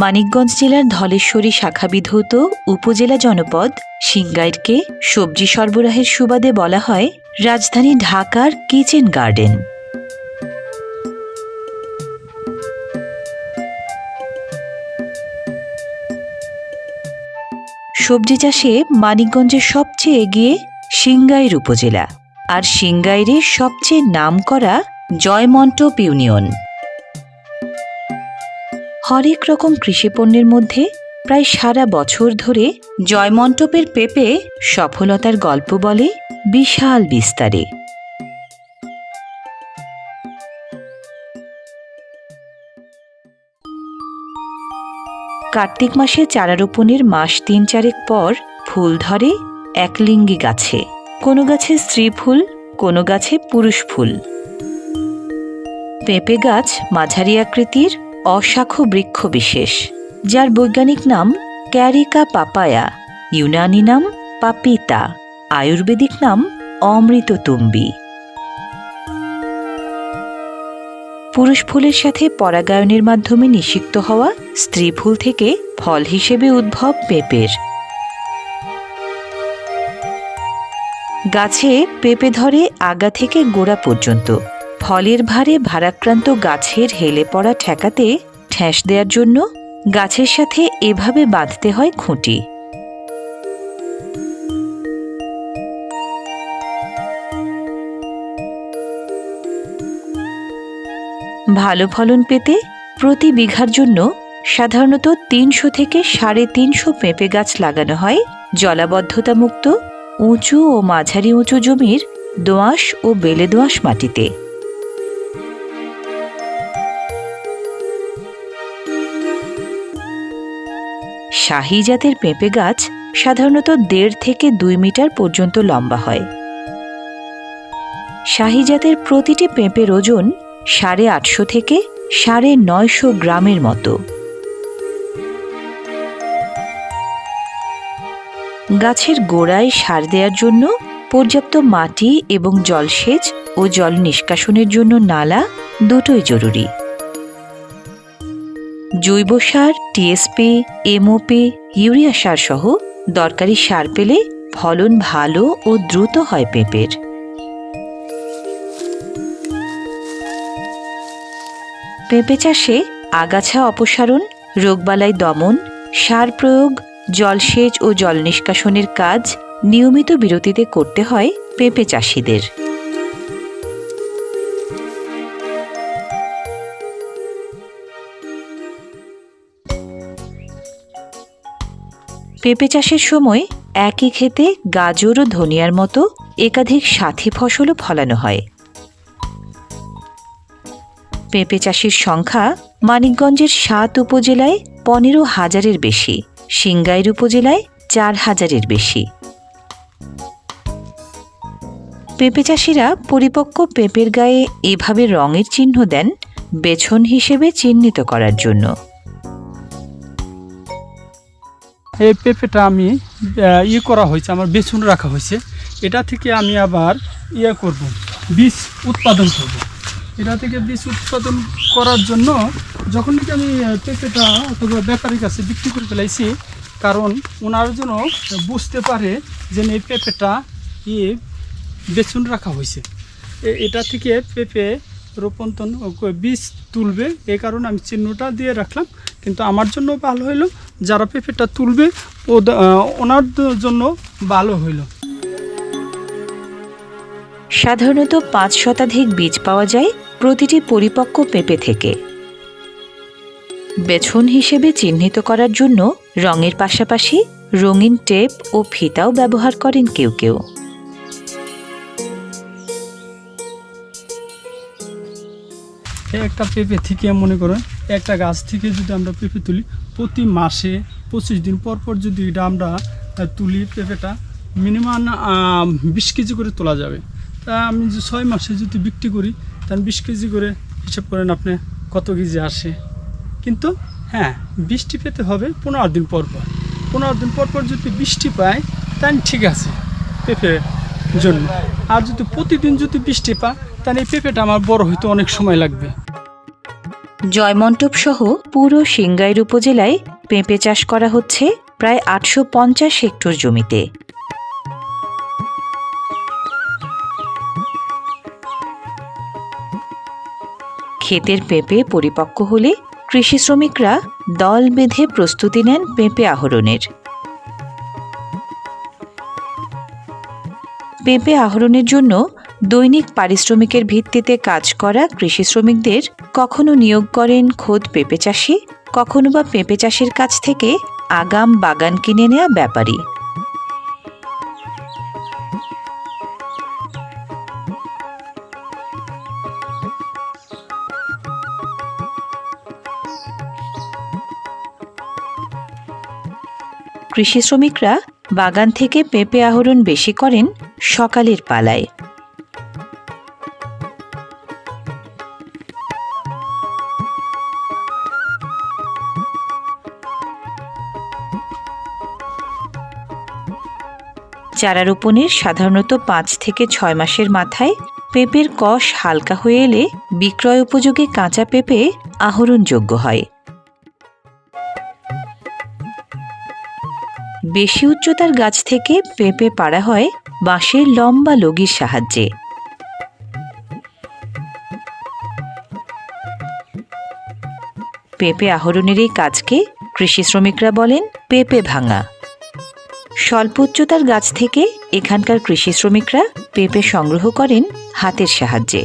মানিকগঞ্জ জেলার ধলেশ্বরী শাখাবিধৌত উপজেলা জনপদ সিঙ্গাইরকে সবজি সরবরাহের সুবাদে বলা হয় রাজধানী ঢাকার কিচেন গার্ডেন। সবজি চাষে মানিকগঞ্জের সবচেয়ে এগিয়ে সিঙ্গাইর উপজেলা, আর সিঙ্গাইরের সবচেয়ে নামকরা জয়মন্টপ ইউনিয়ন। হরেক রকম কৃষিপণ্যের মধ্যে প্রায় সারা বছর ধরে জয়মন্টপের পেঁপে সফলতার গল্প বলে বিশাল বিস্তারে। কার্তিক মাসে চারা রোপণের মাস তিন চারেক পর ফুল ধরে একলিঙ্গি গাছে। কোনো গাছে স্ত্রী ফুল কোনো গাছে পুরুষ ফুল পেঁপে গাছ মাঝারি আকৃতির অশাখ বৃক্ষ বিশেষ যার বৈজ্ঞানিক নাম ক্যারিকা পাপায়া, ইউনানি নাম পাপিতা, আয়ুর্বেদিক নাম অমৃততুম্বী। পুরুষ ফুলের সাথে পরাগায়নের মাধ্যমে নিষিক্ত হওয়া স্ত্রী ফুল থেকে ফল হিসেবে উদ্ভব পেঁপের। গাছে পেঁপে ধরে আগা থেকে গোড়া পর্যন্ত। ফলের ভারে ভারাক্রান্ত গাছের হেলে পড়া ঠেকাতে ঠেস দেওয়ার জন্য গাছের সাথে এভাবে বাঁধতে হয় খুঁটি। ভালো ফলন পেতে প্রতি বিঘার জন্য সাধারণত তিনশো থেকে সাড়ে তিনশো পেঁপে গাছ লাগানো হয়। জলাবদ্ধতামুক্ত, উঁচু ও মাঝারি উঁচু জমির দোআঁশ ও বেলে দোআঁশ মাটিতে। শাহী জাতের পেঁপে গাছ সাধারণত দেড় থেকে দুই মিটার পর্যন্ত লম্বা হয়। শাহী জাতের প্রতিটি পেঁপের ওজন সাড়ে আটশো থেকে সাড়ে নয়শো গ্রামের মতো। গাছের গোড়ায় সার দেওয়ার জন্য পর্যাপ্ত মাটি এবং জলসেচ ও জল নিষ্কাশনের জন্য নালা দুটোই জরুরি। জৈব সার টিএসপি এমওপি ইউরিয়া সার সহ দরকারি সার পেলে ফলন ভালো ও দ্রুত হয় পেঁপের। পেঁপে চাষে আগাছা অপসারণ, রোগবালাই দমন, সার প্রয়োগ, জলসেচ ও জল নিষ্কাশনের কাজ নিয়মিত বিরতিতে করতে হয় পেঁপে চাষিদের। পেঁপে চাষের সময় একই ক্ষেতে গাজর ও ধনিয়ার মতো একাধিক সাথী ফসলও ফলানো হয়। পেঁপে চাষির সংখ্যা মানিকগঞ্জের সাত উপজেলায় পনেরো হাজারের বেশি সিংগাইর উপজেলায় চার হাজারের বেশি। পেঁপে চাষিরা পরিপক্ক পেঁপের গায়ে এভাবে রঙের চিহ্ন দেন বেছন হিসেবে চিহ্নিত করার জন্য। এই পেঁপেটা আমি ইয়ে করা হয়েছে, আমার বেছুন রাখা হয়েছে। এটা থেকে আমি আবার ইয়ে করব, বীজ উৎপাদন করব। এটা থেকে বীজ উৎপাদন করার জন্য যখন থেকে আমি পেঁপেটা অথবা ব্যাপারীর কাছে বিক্রি করে ফেলাইছি, কারণ ওনার জন্য বুঝতে পারে যে এই পেঁপেটা ইয়ে বেছুন রাখা হয়েছে। এটা থেকে পেঁপে রোপন্তন বীজ তুলবে এই কারণে আমি চিহ্নটা দিয়ে রাখলাম। কিন্তু আমার জন্য ভালো হইল, যারা পেঁপেটা তুলবে ওনার জন্য ভালো হইল। সাধারণত পাঁচ শতাধিক বীজ পাওয়া যায় প্রতিটি পরিপক্ক পেঁপে থেকে। বেছন হিসেবে চিহ্নিত করার জন্য রঙের পাশাপাশি রঙিন টেপ ও ফিতাও ব্যবহার করেন কেউ কেউ। একটা পেঁপে থেকে, মনে করেন, একটা গাছ থেকে যদি আমরা পেঁপে তুলি, প্রতি মাসে পঁচিশ দিন পর পর যদি এটা আমরা তুলি পেঁপেটা, মিনিমাম বিশ কেজি করে তোলা যাবে। তা আমি যে ছয় মাসে যদি বিক্রি করি, তাহলে বিশ কেজি করে হিসাব করেন আপনি কত কেজি আসে। কিন্তু হ্যাঁ বৃষ্টি পেতে হবে পনেরো দিন পর পর। পনেরো দিন পর পর যদি বৃষ্টি পায়, তাহলে ঠিক আছে পেঁপের জন্য। আর যদি প্রতিদিন যদি বৃষ্টি পায়, তাহলে এই পেঁপেটা আমার বড় হইতে অনেক সময় লাগবে। জয়মন্টপ সহ পুরো সিংগাইর উপজেলায় পেঁপে চাষ করা হচ্ছে প্রায় আটশো পঞ্চাশ হেক্টর জমিতে। ক্ষেতের পেঁপে পরিপক্ক হলে কৃষি শ্রমিকরা দল বেঁধে প্রস্তুতি নেন পেঁপে আহরণের। পেঁপে আহরণের জন্য দৈনিক পারিশ্রমিকের ভিত্তিতে কাজ করা কৃষি শ্রমিকদের কখনো নিয়োগ করেন খোদ পেঁপে চাষি, কখনো বা পেঁপে চাষের কাছ থেকে আগাম বাগান কিনে নেয়া ব্যাপারী। কৃষি শ্রমিকরা বাগান থেকে পেঁপে আহরণ বেশি করেন সকালের পালায়। চারা রোপণের সাধারণত পাঁচ থেকে ছয় মাসের মাথায় পেঁপের কষ হালকা হয়ে এলে বিক্রয় উপযোগী কাঁচা পেঁপে আহরণযোগ্য হয়। বেশি উচ্চতার গাছ থেকে পেঁপে পাড়া হয় বাঁশের লম্বা লগির সাহায্যে। পেঁপে আহরণের এই কাজকে কৃষি শ্রমিকরা বলেন পেঁপে ভাঙা। স্বল্প উচ্চতার গাছ থেকে এখানকার কৃষি শ্রমিকরা পেঁপে সংগ্রহ করেন হাতের সাহায্যে।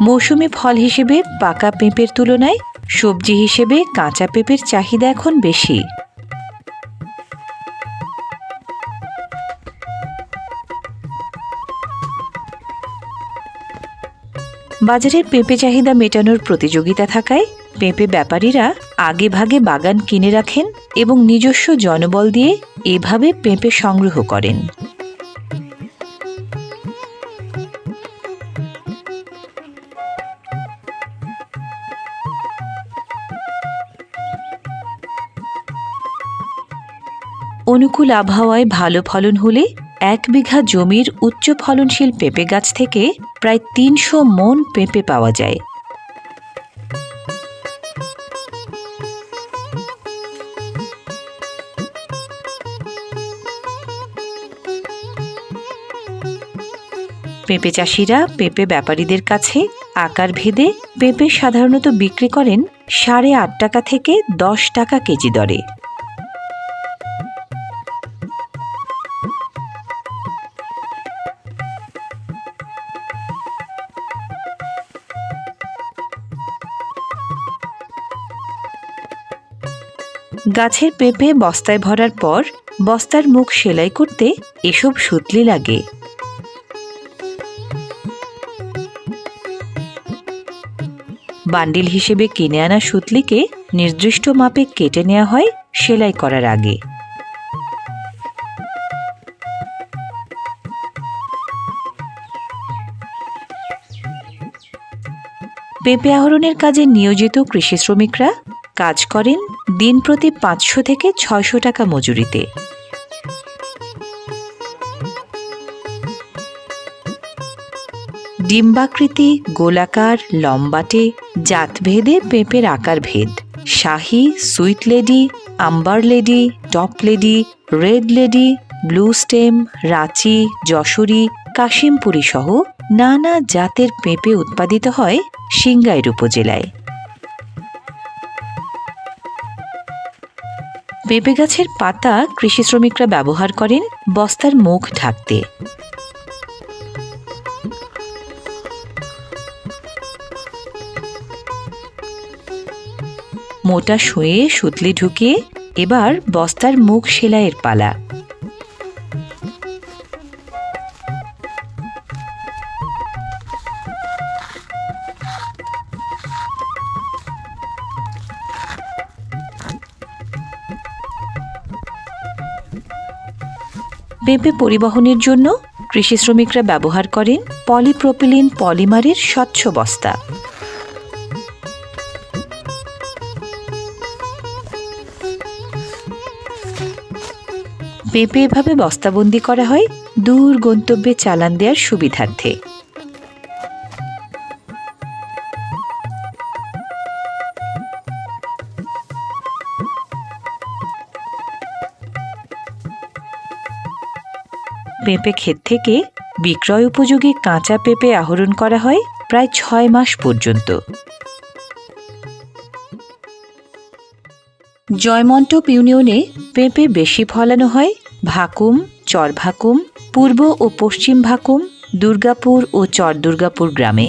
মৌসুমি ফল হিসেবে পাকা পেঁপের তুলনায় সবজি হিসেবে কাঁচা পেঁপের চাহিদা এখন বেশি। বাজারের পেঁপে চাহিদা মেটানোর প্রতিযোগিতা থাকায় পেঁপে ব্যাপারীরা আগে ভাগে বাগান কিনে রাখেন এবং নিজস্ব জনবল দিয়ে এভাবে পেঁপে সংগ্রহ করেন। অনুকূল আবহাওয়ায় ভালো ফলন হলে এক বিঘা জমির উচ্চ ফলনশীল পেঁপে গাছ থেকে প্রায় তিনশো মন পেঁপে পাওয়া যায়। পেঁপে চাষিরা পেঁপে ব্যাপারীদের কাছে আকার ভেদে পেঁপে সাধারণত বিক্রি করেন সাড়ে আট টাকা থেকে দশ টাকা কেজি দরে। গাছের পেঁপে বস্তায় ভরার পর বস্তার মুখ সেলাই করতে এসব সুতলি লাগে। বান্ডিল হিসেবে কিনে আনা সুতলিকে নির্দিষ্ট মাপে কেটে নেওয়া হয় সেলাই করার আগে। পেঁপে আহরণের কাজে নিয়োজিত কৃষি শ্রমিকরা কাজ করেন দিন প্রতি পাঁচশো থেকে ছয়শো টাকা মজুরিতে। ডিম্বাকৃতি, গোলাকার, লম্বাটে, জাতভেদে পেঁপের আকার ভেদ Shahi, sweet lady, amber lady, top lady, red lady, blue stem, Ranchi, Jashori কাশিমপুরী সহ নানা জাতের পেঁপে উৎপাদিত হয় সিংগাইর উপজেলায়। পেঁপে গাছের পাতা কৃষি শ্রমিকরা ব্যবহার করেন বস্তার মুখ ঢাকতে। মোটা শুয়ে সুতলি ঢুকিয়ে এবার বস্তার মুখ সেলাইয়ের পালা। পেঁপে পরিবহনের জন্য কৃষি শ্রমিকরা ব্যবহার করেন পলিপ্রোপিলিন পলিমারের স্বচ্ছ বস্তা। পেঁপে এভাবে বস্তাবন্দি করা হয় দূর গন্তব্যে চালান দেওয়ার সুবিধার্থে। পেঁপে ক্ষেত থেকে বিক্রয় উপযোগী কাঁচা পেঁপে আহরণ করা হয় প্রায় ছয় মাস পর্যন্ত। জয়মন্টপ ইউনিয়নে পেঁপে বেশি ফলানো হয় ভাকুম, চরভাকুম, পূর্ব ও পশ্চিম ভাকুম, দুর্গাপুর ও চর দুর্গাপুর গ্রামে।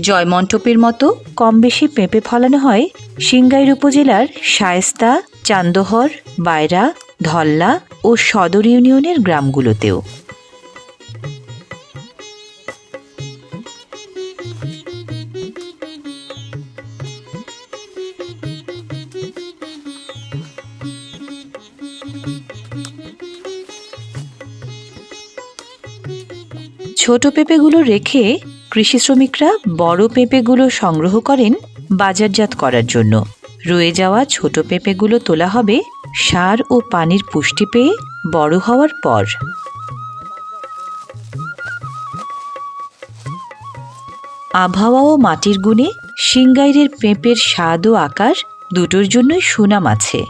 জয়মন্টপের মতো কম বেশি পেঁপে ফলানো হয় সিঙ্গাইর উপজেলার শায়েস্তা, চান্দহর বায়রা ধল্লা ও সদর ইউনিয়নের গ্রামগুলোতেও। ছোট পেঁপেগুলো রেখে কৃষি শ্রমিকরা বড় পেঁপেগুলো সংগ্রহ করেন বাজারজাত করার জন্য। রয়ে যাওয়া ছোট পেঁপেগুলো তোলা হবে সার ও পানির পুষ্টি পেয়ে বড় হওয়ার পর। আবহাওয়া ও মাটির গুণে সিংগাইরের পেঁপের স্বাদ ও আকার দুটোর জন্যই সুনাম আছে।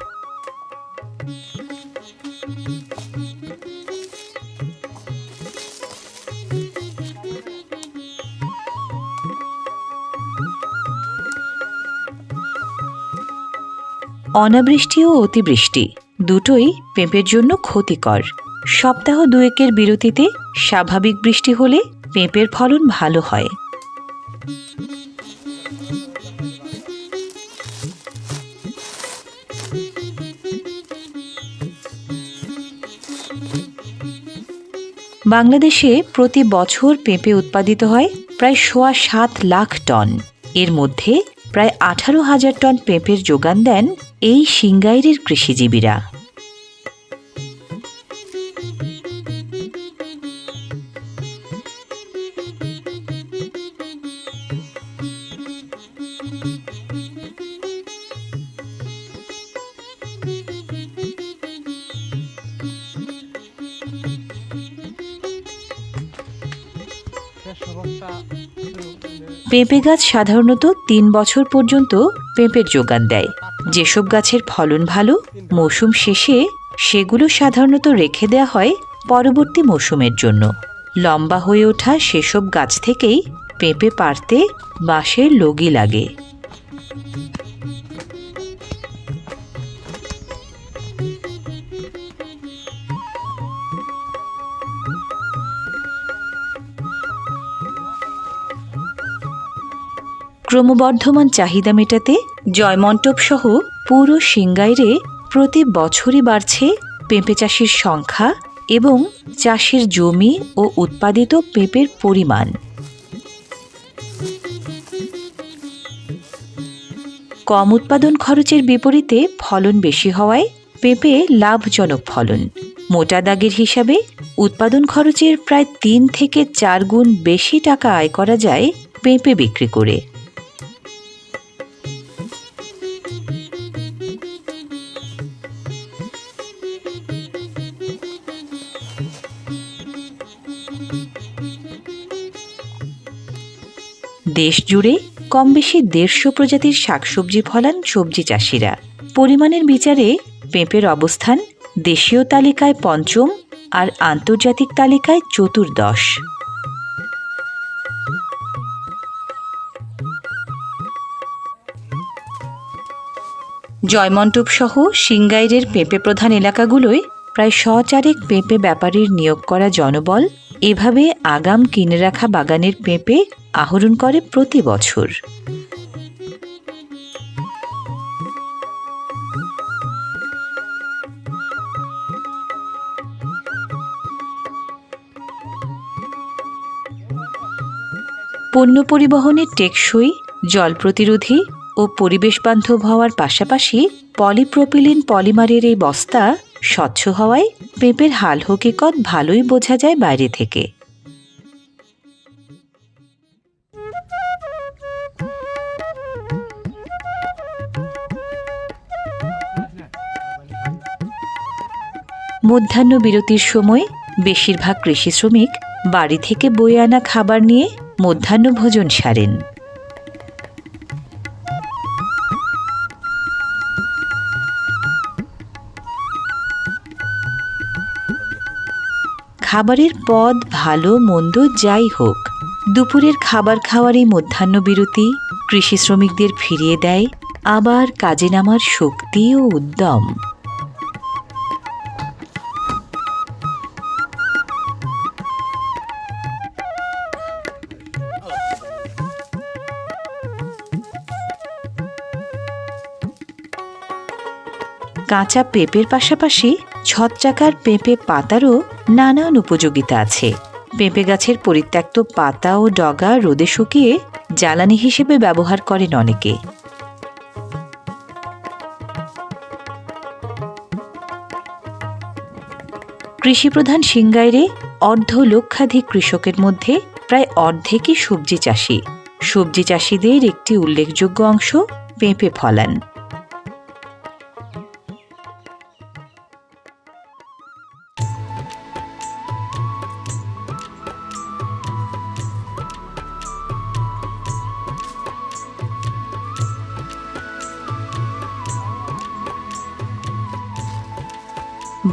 অনাবৃষ্টি ও অতিবৃষ্টি দুটোই পেঁপের জন্য ক্ষতিকর। সপ্তাহ দুয়েকের বিরতিতে স্বাভাবিক বৃষ্টি হলে পেঁপের ফলন ভালো হয়। বাংলাদেশে প্রতি বছর পেঁপে উৎপাদিত হয় প্রায় সোয়া সাত লাখ টন। এর মধ্যে প্রায় আঠারো হাজার টন পেঁপের যোগান দেন এই সিংগাইরের কৃষিজীবীরা। পেঁপে গাছ সাধারণত তিন বছর পর্যন্ত পেঁপের যোগান দেয়। যেসব গাছের ফলন ভালো, মৌসুম শেষে সেগুলো সাধারণত রেখে দেওয়া হয় পরবর্তী মৌসুমের জন্য। লম্বা হয়ে ওঠা সেসব গাছ থেকেই পেঁপে পারতে বাঁশের লগি লাগে। ক্রমবর্ধমান চাহিদা মেটাতে জয়মন্টপ সহ পুরো সিংগাইরে প্রতি বছরই বাড়ছে পেঁপে চাষির সংখ্যা এবং চাষের জমি ও উৎপাদিত পেঁপের পরিমাণ। কম উৎপাদন খরচের বিপরীতে ফলন বেশি হওয়ায় পেঁপে লাভজনক ফলন। মোটা দাগের হিসাবে উৎপাদন খরচের প্রায় তিন থেকে চার গুণ বেশি টাকা আয় করা যায় পেঁপে বিক্রি করে। দেশ জুড়ে কম বেশি দেড়শো প্রজাতির শাকসবজি ফলান সবজি চাষিরা। পরিমাণের বিচারে পেঁপের অবস্থান, দেশীয় তালিকায় পঞ্চম আর আন্তর্জাতিক তালিকায় চতুর্দশ। জয়মন্টপ সহ সিংগাইরের পেঁপে প্রধান এলাকাগুলোয় প্রায় শচারেক পেঁপে ব্যাপারীর নিয়োগ করা জনবল এভাবে আগাম কিনে রাখা বাগানের পেঁপে আহরণ করে প্রতি বছর। পণ্য পরিবহনের টেকসই, জল প্রতিরোধী ও পরিবেশ বান্ধব হওয়ার পাশাপাশি পলিপ্রোপিলিন পলিমারের এই বস্তা স্বচ্ছ হওয়ায় পেঁপের হাল হকিকত ভালোই বোঝা যায় বাইরে থেকে। মধ্যাহ্ন বিরতির সময় বেশিরভাগ কৃষি শ্রমিক বাড়ি থেকে বয়ে আনা খাবার নিয়ে মধ্যাহ্ন ভোজন সারেন। খাবারের পদ ভালো, মন্দ, যাই হোক। দুপুরের খাবার খাওয়ারই মধ্যাহ্ন বিরতি, কৃষি শ্রমিকদের ফিরিয়ে দেয়, আবার কাজে নামার শক্তি ও উদ্যম। কাঁচা পেঁপের পাশাপাশি ছত্রাকার পেঁপে পাতারও নানান উপযোগিতা আছে। পেঁপে গাছের পরিত্যক্ত পাতা ও ডগা রোদে শুকিয়ে জ্বালানি হিসেবে ব্যবহার করেন অনেকে। কৃষিপ্রধান সিংগাইরে অর্ধ লক্ষাধিক কৃষকের মধ্যে প্রায় অর্ধেকই সবজি চাষি। সবজি চাষিদের একটি উল্লেখযোগ্য অংশ পেঁপে ফলান।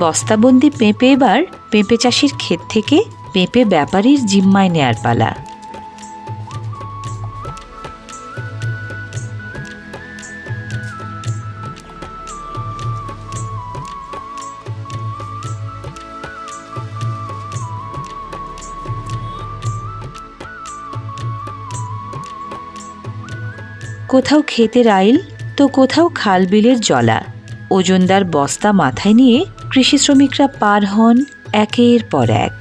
বস্তাবন্দি পেঁপে এবার পেঁপে চাষির ক্ষেত থেকে পেঁপে ব্যাপারীর জিম্মায় নেয়ার পালা। কোথাও ক্ষেতের আইল তো কোথাও খাল বিলের জলা। ওজনদার বস্তা মাথায় নিয়ে কৃষি শ্রমিকরা পার হন একের পর এক।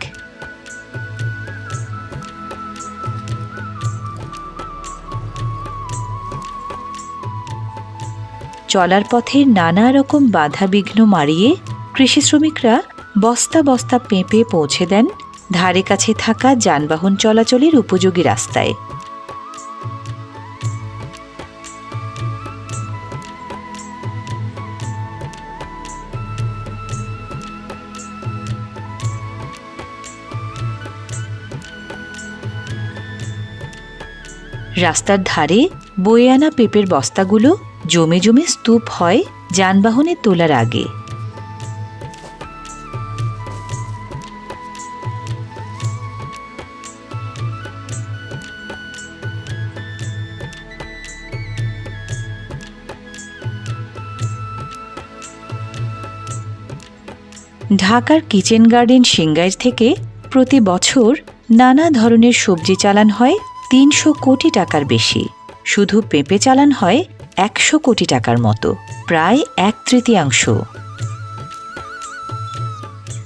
চলার পথে নানা রকম বাধা বিঘ্ন মারিয়ে কৃষি শ্রমিকরা বস্তা বস্তা পেঁপে পৌঁছে দেন ধারে কাছে থাকা যানবাহন চলাচলের উপযোগী রাস্তায়। রাস্তার ধারে বয়ে আনা পেঁপের বস্তাগুলো জমে জমে স্তূপ হয় যানবাহনে তোলার আগে। ঢাকার কিচেন গার্ডেন সিঙ্গাইর থেকে প্রতি বছর নানা ধরনের সবজি চালান হয় তিনশো কোটি টাকার বেশি। শুধু পেঁপে চালান হয় একশো কোটি টাকার মতো, প্রায় এক তৃতীয়াংশ।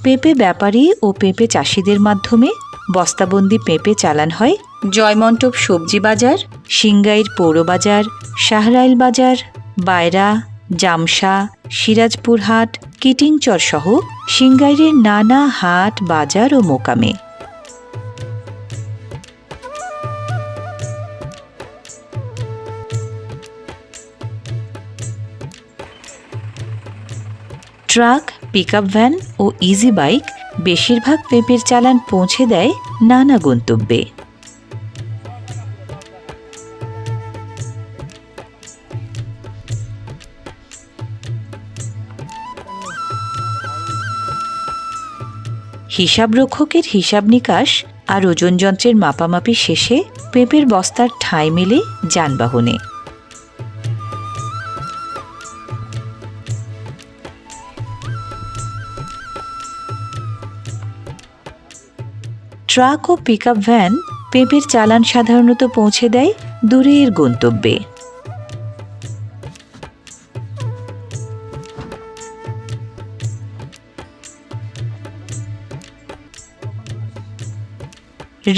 পেঁপে ব্যাপারী ও পেঁপে চাষিদের মাধ্যমে বস্তাবন্দি পেঁপে চালান হয় জয়মন্টপ সবজি বাজার সিংগাইর পৌরবাজার শাহরাইল বাজার বায়রা জামসা সিরাজপুর হাট কিটিংচর সহ সিংগাইরের নানা হাট, বাজার ও মোকামে। ট্রাক, পিকআপ ভ্যান ও ইজি বাইক বেশিরভাগ পেঁপের চালান পৌঁছে দেয় নানা গন্তব্যে। হিসাবরক্ষকের হিসাব নিকাশ আর ওজন যন্ত্রের মাপামাপি শেষে পেঁপের বস্তার ঠাঁই মেলে যানবাহনে। ট্রাক ও পিকআপ ভ্যান পেঁপের চালান সাধারণত পৌঁছে দেয় দূরের গন্তব্যে।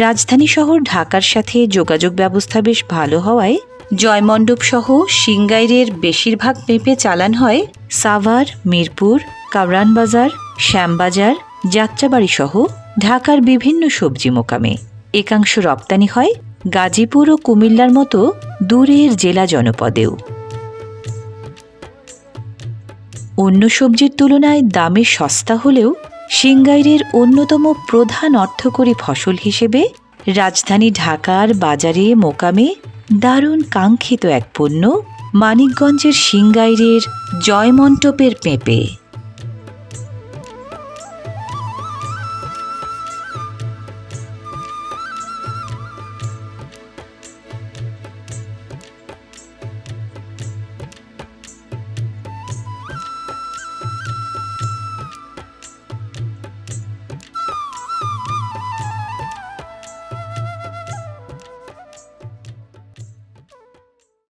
রাজধানী শহর ঢাকার সাথে যোগাযোগ ব্যবস্থা বেশ ভালো হওয়ায় জয়মণ্ডপ সহ সিংগাইরের বেশিরভাগ পেঁপে চালান হয় সাভার, মিরপুর কাবরান বাজার শ্যামবাজার, যাত্রাবাড়ি সহ ঢাকার বিভিন্ন সবজি মোকামে। একাংশ রপ্তানি হয় গাজীপুর ও কুমিল্লার মতো দূরের জেলা জনপদেও। অন্য সবজির তুলনায় দামে সস্তা হলেও সিঙ্গাইরের অন্যতম প্রধান অর্থকরী ফসল হিসেবে রাজধানী ঢাকার বাজারে মোকামে দারুণ কাঙ্ক্ষিত এক পণ্য মানিকগঞ্জের সিঙ্গাইরের জয়মন্টপের পেঁপে।